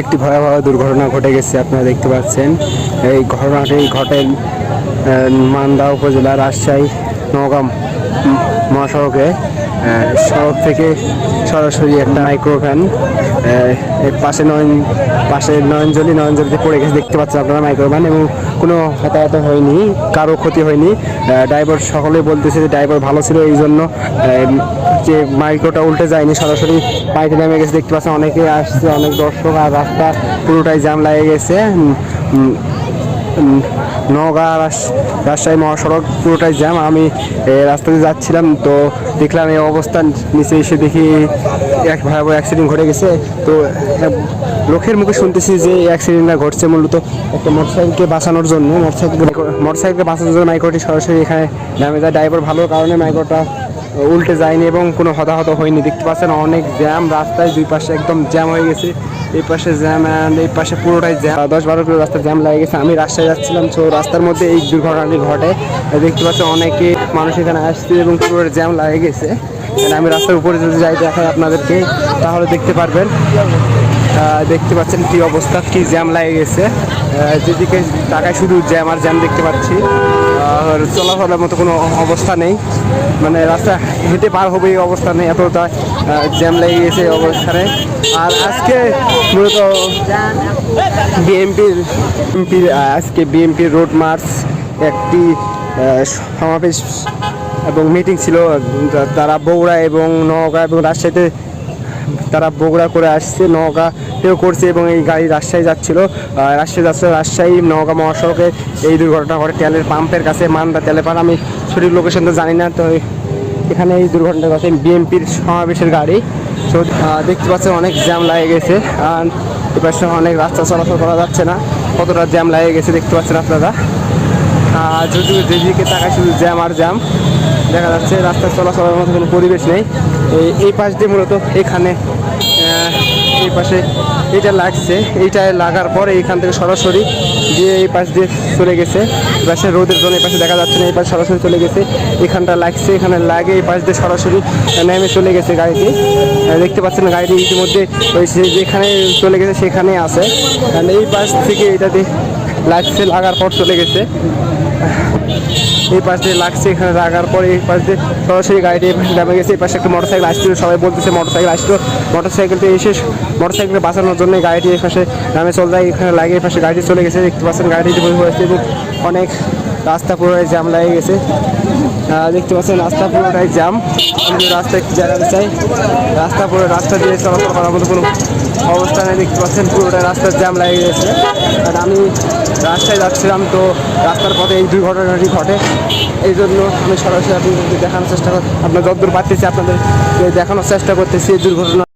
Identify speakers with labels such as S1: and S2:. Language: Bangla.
S1: একটি ভয়াবহ দুর্ঘটনা ঘটে গেছে আপনারা দেখতে পাচ্ছেন। এই ঘটনাটি ঘটে মান্দা উপজেলা রাজশাহী উম, মহাসড়কে সড়ক থেকে সরাসরি একটা মাইক্রো ভ্যান পাশে নয়ন, পাশে নয়নজলি, নয়নজলিতে পড়ে গেছে, দেখতে পাচ্ছেন আপনারা মাইক্রো ভ্যান এবং কোনো হতাহত হয়নি, কারও ক্ষতি হয়নি। ড্রাইভার সকলেই বলতেছে যে ড্রাইভার ভালো ছিল এই জন্য যে মাইক্রোটা উল্টে যায়নি, সরাসরি পাইতে নেমে গেছে, দেখতে পাচ্ছেন অনেকে আসছে, অনেক দর্শক, আর রাস্তা পুরোটাই জ্যাম লাগে গেছে। রাস- রাজশাহী মহাসড়ক পুরোটাই জ্যাম আমি রাস্তা দিয়ে যাচ্ছিলাম, তো দেখলাম এই অবস্থান নিচে এসে দেখি এক ভয়াবহ অ্যাক্সিডেন্ট ঘটে গেছে। তো লোকের মুখে শুনতেছি যে এই অ্যাক্সিডেন্টটা ঘটছে মূলত একটা মোটরসাইকেলকে বাঁচানোর জন্য। মোটরসাইকেল মোটরসাইকেলকে বাঁচানোর জন্য মাইক্রোটি সরাসরি এখানে নামে যায়। ড্রাইভার ভালো কারণে মাইক্রোটা উল্টে যায়নি এবং কোনো হতাহত হয়নি। দেখতে পাচ্ছেন অনেক জ্যাম, রাস্তায় দুই পাশে একদম জ্যাম হয়ে গেছে। এই পাশে জ্যাম অ্যান্ড এই পাশে পুরোটাই জ্যাম। দশ বারো কিলো রাস্তায় জ্যাম লাগে গেছে। আমি রাস্তায় যাচ্ছিলাম, তো রাস্তার মধ্যে এই দুর্ঘটনাটি ঘটে। দেখতে পাচ্ছেন অনেকে মানুষ এখানে আসছে এবং পুরোটা জ্যাম লাগে গেছে। আমি রাস্তার উপরে যদি যাই দেখাই আপনাদেরকে, তাহলে দেখতে পারবেন। দেখতে পাচ্ছেন কি অবস্থা, কি জ্যাম লাগে গেছে। যেদিকে টাকায় শুধু জ্যাম আর জ্যাম দেখতে পাচ্ছি। আর চলাফেরার মতো কোনো অবস্থা নেই। মানে রাস্তা হেঁটে পার হবে এই অবস্থা নেই, এতটা জ্যাম লেগে গেছে এই অবস্থানে। আর আজকে মূলত বিএমপির বিএমপির আজকে বিএমপির রোড মার্চ একটি সমাবেশ এবং মিটিং ছিল। তারা বগুড়া এবং নওগাঁ এবং রাজশাহীতে তারা বগুড়া করে আসছে নওগাঁ নওগাঁতেও করছে এবং এই গাড়ি রাজশাহী যাচ্ছিল। রাজশাহী যাচ্ছিল, রাজশাহী, নওগাঁ মহাসড়কে। এই দুর্ঘটনা ঘটে তেলের পাম্পের কাছে, মান্দা তেলের পাম্প আমি সঠিক লোকেশন তো জানি না, তো এখানে এই দুর্ঘটনা ঘটে বিএমপির সমাবেশের গাড়ি। তো দেখতে পাচ্ছেন অনেক জ্যাম লাগে গেছে। আর এপাশে অনেক রাস্তা চলাচল করা যাচ্ছে না। কতটা জ্যাম লাগে গেছে দেখতে পাচ্ছেন আপনারা। যদি যেদিকে তাকায় শুধু জ্যাম আর জ্যাম, দেখা যাচ্ছে রাস্তা চলাচলের মতো কোনো পরিবেশ নেই। এই- পাশ দিয়ে মূলত এখানে এই পাশে এটা লাগছে। এইটা লাগার পরে এইখান থেকে সরাসরি দিয়ে এই পাশ দিয়ে চলে গেছে। পাশে রোদের জন্য এই পাশে দেখা যাচ্ছে না, এই পাশে সরাসরি চলে গেছে। এখানটা লাগছে, এখানে লাগে, এই পাশ দিয়ে সরাসরি নেমে চলে গেছে গাড়িটি। দেখতে পাচ্ছেন গাড়িটি ইতিমধ্যে ওই যেখানে চলে গেছে সেখানে আছে। এই পাশ থেকে এটাতে লাগছে, লাগার পর চলে গেছে। এই পাশ দিয়ে লাগছে, এখানে লাগার পরে এই পাশ দিয়ে সরাসরি গাড়িটি নামে গেছে, এই পাশে একটা মোটরসাইকেল আসছিল, সবাই বলতেছে মোটরসাইকেল আসছিল। মোটরসাইকেলটি এসে মোটরসাইকেলকে বাঁচানোর জন্য গাড়িটি এই পাশে নামে চলে যায়, এখানে লাগে এই পাশে গাড়িটি চলে গেছে, দেখতে পাচ্ছেন গাড়িটি হয়েছে এবং অনেক রাস্তা পুরোটাই জ্যাম লাগে গেছে। দেখতে পাচ্ছেন রাস্তা পুরোটাই জ্যাম, আমি রাস্তা একটু জায়গাতে চাই, রাস্তা পুরো, রাস্তা দিয়ে চলাচল করার মতো কোনো অবস্থা নেই, দেখতে পাচ্ছেন পুরোটা রাস্তার জ্যাম লাগে গেছে। আর আমি রাস্তায় যাচ্ছিলাম তো রাস্তার পথে এই দুর্ঘটনাটি ঘটে। এই জন্য আমি সরাসরি আপনাদেরকে দেখানোর চেষ্টা করি আপনার যতদূর পারতেছি আপনাদের দেখানোর চেষ্টা করতেছি এই দুর্ঘটনা